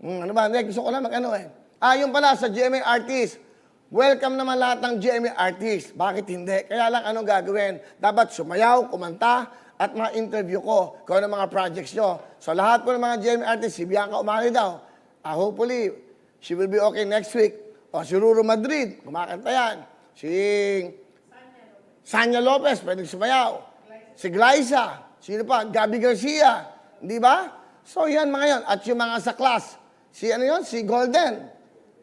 Hmm, ano ba? Hindi, gusto ko lang mag-ano eh. Ah, yung pala sa GMA Artist. Welcome naman lahat ng GMA Artist. Bakit hindi? Kaya lang anong gagawin? Dapat sumayaw, kumanta, at ma-interview ko kung ano mga projects nyo. So lahat po ng mga GMA Artist, si Bianca Umali daw. Ah, hopefully, she will be okay next week. O si Ruro Madrid, kumakanta yan. Si Sanya Lopez, pwedeng sumayaw. Si Glyza. Sino pa? Gabby Garcia. Di ba? So yan mga yon. At yung mga sa class, si ano yon Si Golden.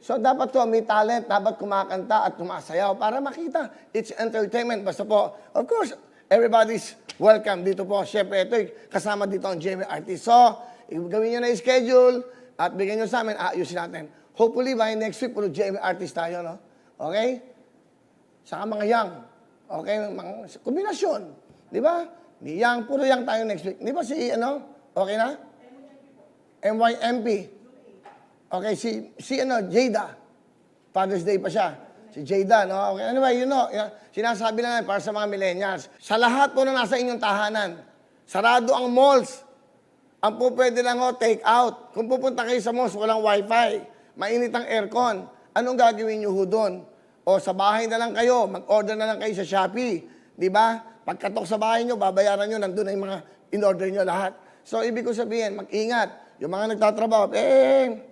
So dapat to, may talent, dapat kumakanta at tumasayaw para makita. It's entertainment. Basta po, of course, everybody's welcome dito po. Siyempre, ito kasama dito ang GMA Artist. So, gawin nyo na schedule at bigyan nyo sa amin, ayusin natin. Hopefully, by next week, puro GMA Artist tayo, no? Okay? Saka mga young. Okay? Mga kombinasyon. Di ba? Di young, puro young tayo next week. Di ba si, ano? Okay na? MYMP. Okay, si, si ano, Jada. Father's Day pa siya. Si Jada, no? Okay, anyway, you know, yun, sinasabi lang para sa mga millennials. Sa lahat po na nasa inyong tahanan, sarado ang malls. Ang po pwede lang ho, take out. Kung pupunta kayo sa malls, walang wifi. Mainit ang aircon. Anong gagawin nyo ho doon? O sa bahay na lang kayo, mag-order na lang kayo sa Shopee. Di ba? Pagkatok sa bahay nyo, babayaran nyo, nandun na yung mga in-order nyo lahat. So, ibig ko sabihin, mag-ingat. Yung mga nagtatrabaho, eh,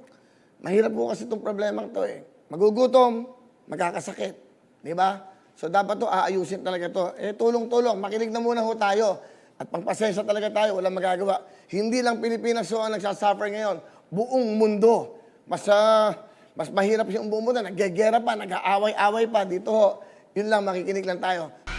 mahirap po kasi itong problema to eh. Magugutom, magkakasakit. Di ba? So, dapat to, aayusin talaga to. Eh, tulong-tulong, makinig na muna ho tayo. At pangpasensya talaga tayo, walang magagawa. Hindi lang Pilipinas ho ang nagsasuffer ngayon. Buong mundo. Mas, ah, mas mahirap yung buong mundo. Naggegera pa, nag-aaway-away pa. Dito ho, yun lang, makikinig lang tayo.